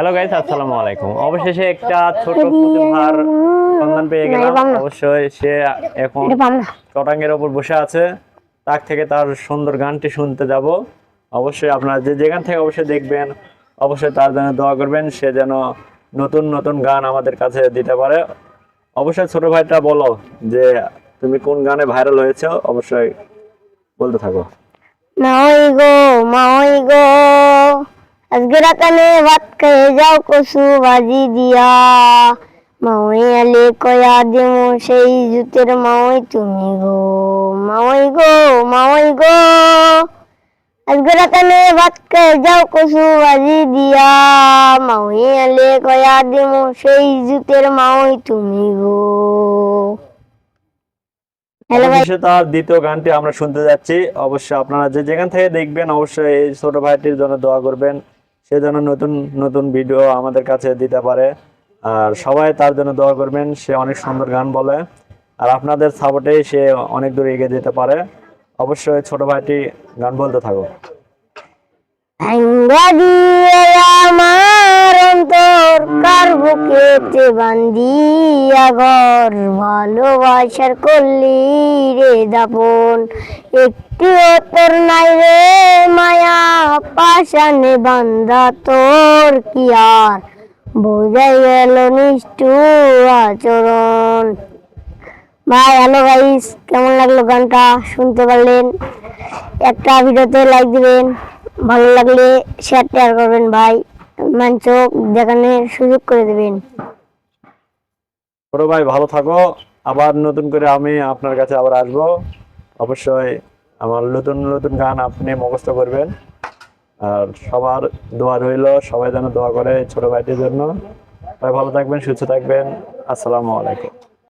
Hello guys আসসালামু আলাইকুম অবশেষে একটা ছোট প্রতিভার সন্ধান পেয়ে গেলাম। অবশ্যই সে এখন চটাঙ্গের ওপর বসে আছে। তার থেকে তার সুন্দর গানটি শুনতে যাব। অবশ্যই আপনারা যে যেখান থেকে অবশ্যই দেখবেন অবশ্যই তার জন্য দোয়া করবেন। সে যেন নতুন নতুন গান আমাদের কাছে দিতে পারে। অবশ্যই ছোট ভাইটা বলো যে তুমি কোন গানে ভাইরাল হয়েছে? অবশ্যই বলতে থাকো। মা ওই গো মা ওই গো আজকে রাতানে ভাত খেয়ে যাও কসু ভাজি দিয়া মা ওই আলে কয়া দিমু সেই জুতের মা ওই তুমি গো মা ওই গো মা ওই গো আজকে ভাত খেয়ে যাও কসু ভাজি দিয়া মা ওই আলে কয়া দিমু সেই জুতের মা ওই তুমি গো তার দ্বিতীয় গানটি আমরা শুনতে যাচ্ছি। অবশ্যই আপনারা যে যেখান থেকে দেখবেন, অবশ্যই ছোট ভাইটির জন্য দোয়া করবেন। সে যেন নতুন নতুন ভিডিও আমাদের কাছে দিতে পারে। আর সবাই তার জন্য দোয়া করবেন, সে অনেক সুন্দর গান বলে। আর আপনাদের সাপোর্টেই সে অনেক দূর এগিয়ে যেতে পারে। অবশ্যই ছোট ভাইটি গান বলতে থাকো ভালোবাসার করলি রে দাপন, একটি তোর নাই রে। পাশানে বান্ধা তোর কি আর? বোঝাই গেল নিষ্ঠুর আচরণ। ভাই হ্যালো গাইস কেমন লাগল গানটা? শুনতে পারলেন? একটা ভিডিওতে লাইক দিবেন। ভালো লাগলে শেয়ার টেয়ার করবেন ভাই। মান চোখ দেখানোর সুযোগ করে দেবেন। ছোট ভাই, ভালো থাকো। আবার নতুন করে আমি আপনার কাছে আবার আসব। অবশ্যই আমার নতুন নতুন গান আপনি মুখস্থ করবেন। আর সবার দোয়া রইল, সবাই যেন দোয়া করে ছোট ভাইটির জন্য। ভালো থাকবেন, সুস্থ থাকবেন। আসসালামু আলাইকুম।